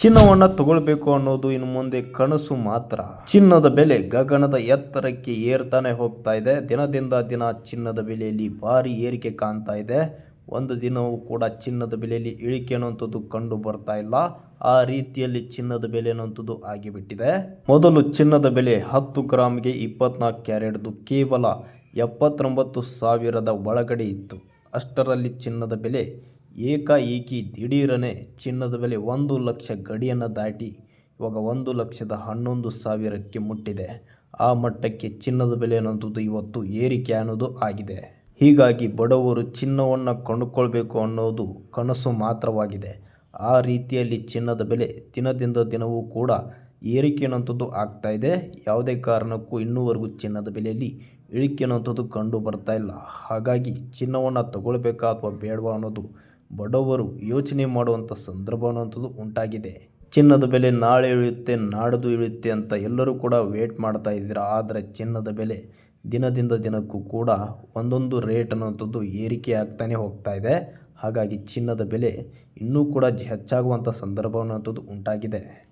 ಚಿನ್ನವನ್ನು ತಗೊಳ್ಬೇಕು ಅನ್ನೋದು ಇನ್ನು ಮುಂದೆ ಕನಸು ಮಾತ್ರ. ಚಿನ್ನದ ಬೆಲೆ ಗಗನದ ಎತ್ತರಕ್ಕೆ ಏರ್ತಾನೆ ಹೋಗ್ತಾ ಇದೆ. ದಿನದಿಂದ ದಿನ ಚಿನ್ನದ ಬೆಲೆಯಲ್ಲಿ ಭಾರಿ ಏರಿಕೆ ಕಾಣ್ತಾ ಇದೆ. ಒಂದು ದಿನವೂ ಕೂಡ ಚಿನ್ನದ ಬೆಲೆಯಲ್ಲಿ ಇಳಿಕೆ ಅನ್ನುವಂಥದ್ದು ಕಂಡು ಬರ್ತಾ ಇಲ್ಲ. ಆ ರೀತಿಯಲ್ಲಿ ಚಿನ್ನದ ಬೆಲೆ ಅನ್ನುವಂಥದ್ದು ಆಗಿಬಿಟ್ಟಿದೆ. ಮೊದಲು ಚಿನ್ನದ ಬೆಲೆ ಹತ್ತು ಗ್ರಾಮ್ಗೆ ಇಪ್ಪತ್ನಾಲ್ಕು ಕ್ಯಾರೆಟ್ದು ಕೇವಲ ಎಪ್ಪತ್ತೊಂಬತ್ತು ಸಾವಿರದ ಒಳಗಡೆ ಇತ್ತು. ಅಷ್ಟರಲ್ಲಿ ಚಿನ್ನದ ಬೆಲೆ ಏಕಾಏಕಿ ದಿಢೀರನೆ ಚಿನ್ನದ ಬೆಲೆ ಒಂದು ಲಕ್ಷ ಗಡಿಯನ್ನು ದಾಟಿ ಇವಾಗ ಒಂದು ಲಕ್ಷದ ಹನ್ನೊಂದು ಸಾವಿರಕ್ಕೆ ಮುಟ್ಟಿದೆ. ಆ ಮಟ್ಟಕ್ಕೆ ಚಿನ್ನದ ಬೆಲೆ ಅನ್ನೋದು ಇವತ್ತು ಏರಿಕೆ ಅನ್ನೋದು ಆಗಿದೆ. ಹೀಗಾಗಿ ಬಡವರು ಚಿನ್ನವನ್ನು ಕೊಂಡುಕೊಳ್ಬೇಕು ಅನ್ನೋದು ಕನಸು ಮಾತ್ರವಾಗಿದೆ. ಆ ರೀತಿಯಲ್ಲಿ ಚಿನ್ನದ ಬೆಲೆ ದಿನದಿಂದ ದಿನವೂ ಕೂಡ ಏರಿಕೆ ಅನ್ನೋಂಥದ್ದು ಆಗ್ತಾ ಇದೆ. ಯಾವುದೇ ಕಾರಣಕ್ಕೂ ಇನ್ನೂವರೆಗೂ ಚಿನ್ನದ ಬೆಲೆಯಲ್ಲಿ ಇಳಿಕೆ ಅನ್ನೋಂಥದ್ದು ಕಂಡು ಬರ್ತಾ ಇಲ್ಲ. ಹಾಗಾಗಿ ಚಿನ್ನವನ್ನು ತಗೊಳ್ಬೇಕಾ ಅಥವಾ ಬೇಡವಾ ಅನ್ನೋದು ಬಡವರು ಯೋಚನೆ ಮಾಡುವಂಥ ಸಂದರ್ಭ ಅನ್ನುವಂಥದ್ದು ಉಂಟಾಗಿದೆ. ಚಿನ್ನದ ಬೆಲೆ ನಾಳೆ ಇಳಿಯುತ್ತೆ, ನಾಡದು ಇಳಿಯುತ್ತೆ ಅಂತ ಎಲ್ಲರೂ ಕೂಡ ವೇಟ್ ಮಾಡ್ತಾ ಇದ್ದೀರಾ? ಆದರೆ ಚಿನ್ನದ ಬೆಲೆ ದಿನದಿಂದ ದಿನಕ್ಕೂ ಕೂಡ ಒಂದೊಂದು ರೇಟ್ ಅನ್ನುವಂಥದ್ದು ಏರಿಕೆ ಆಗ್ತಾನೆ ಹೋಗ್ತಾ ಇದೆ. ಹಾಗಾಗಿ ಚಿನ್ನದ ಬೆಲೆ ಇನ್ನೂ ಕೂಡ ಹೆಚ್ಚಾಗುವಂಥ ಸಂದರ್ಭ ಅನ್ನುವಂಥದ್ದು ಉಂಟಾಗಿದೆ.